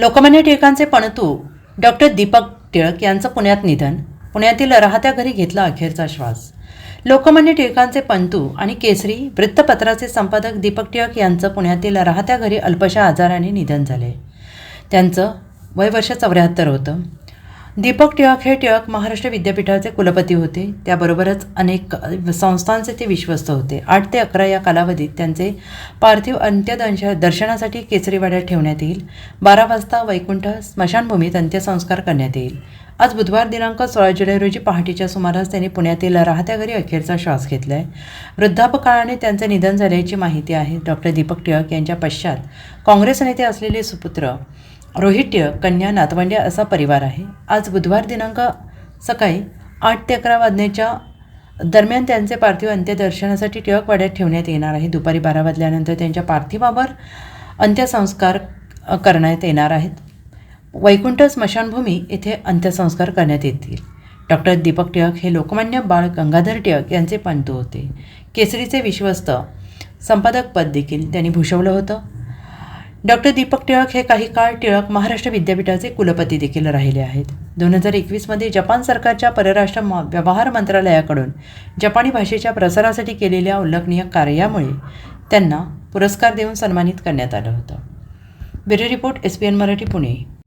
लोकमान्य टिळकांचे पणतू डॉक्टर दीपक टिळक यांचं पुण्यात निधन. पुण्यातील राहत्या घरी घेतला अखेरचा श्वास. लोकमान्य टिळकांचे पंतू आणि केसरी वृत्तपत्राचे संपादक दीपक टिळक यांचं पुण्यातील राहत्या घरी अल्पशा आजाराने निधन झाले. त्यांचं वय वर्ष चौऱ्याहत्तर होतं. दीपक टिळक हे टिळक महाराष्ट्र विद्यापीठाचे कुलपती होते. त्याबरोबरच अनेक संस्थांचे ते विश्वस्त होते. आठ ते अकरा या कालावधीत त्यांचे पार्थिव अंत्यदंश दर्शनासाठी केसरीवाड्यात ठेवण्यात येईल. बारा वाजता वैकुंठ स्मशानभूमीत अंत्यसंस्कार करण्यात येईल. आज बुधवार दिनांक सोळा जुलै रोजी पहाटेच्या सुमारास त्यांनी पुण्यातील राहत्या घरी अखेरचा श्वास घेतला आहे वृद्धापकाळाने त्यांचे निधन झाल्याची माहिती आहे. डॉक्टर दीपक टिळक यांच्या पश्चात काँग्रेस नेते असलेले सुपुत्र रोहित कन्या नातवंड्या असा परिवार आहे. आज बुधवार दिनांक सकाळी आठ ते अकरा वाजण्याच्या दरम्यान त्यांचे पार्थिव अंत्यदर्शनासाठी टिळकवाड्यात ठेवण्यात येणार आहे. दुपारी बारा वाजल्यानंतर त्यांच्या पार्थिवावर अंत्यसंस्कार करण्यात येणार आहेत. वैकुंठ स्मशानभूमी येथे अंत्यसंस्कार करण्यात येतील. डॉक्टर दीपक टिळक हे लोकमान्य बाळ गंगाधर टिळक यांचे पंतू होते. केसरीचे विश्वस्त संपादकपद देखील त्यांनी भूषवलं होतं. डॉक्टर दीपक टिळक हे काही काळ टिळक महाराष्ट्र विद्यापीठाचे कुलपती देखील राहिले आहेत. दोन हजार एकवीसमध्ये जपान सरकारच्या परराष्ट्र म- व्यवहार मंत्रालयाकडून जपानी भाषेच्या प्रसारासाठी केलेल्या उल्लेखनीय कार्यामुळे त्यांना पुरस्कार देऊन सन्मानित करण्यात आलं होतं. Bureau report S P N Marathi Pune.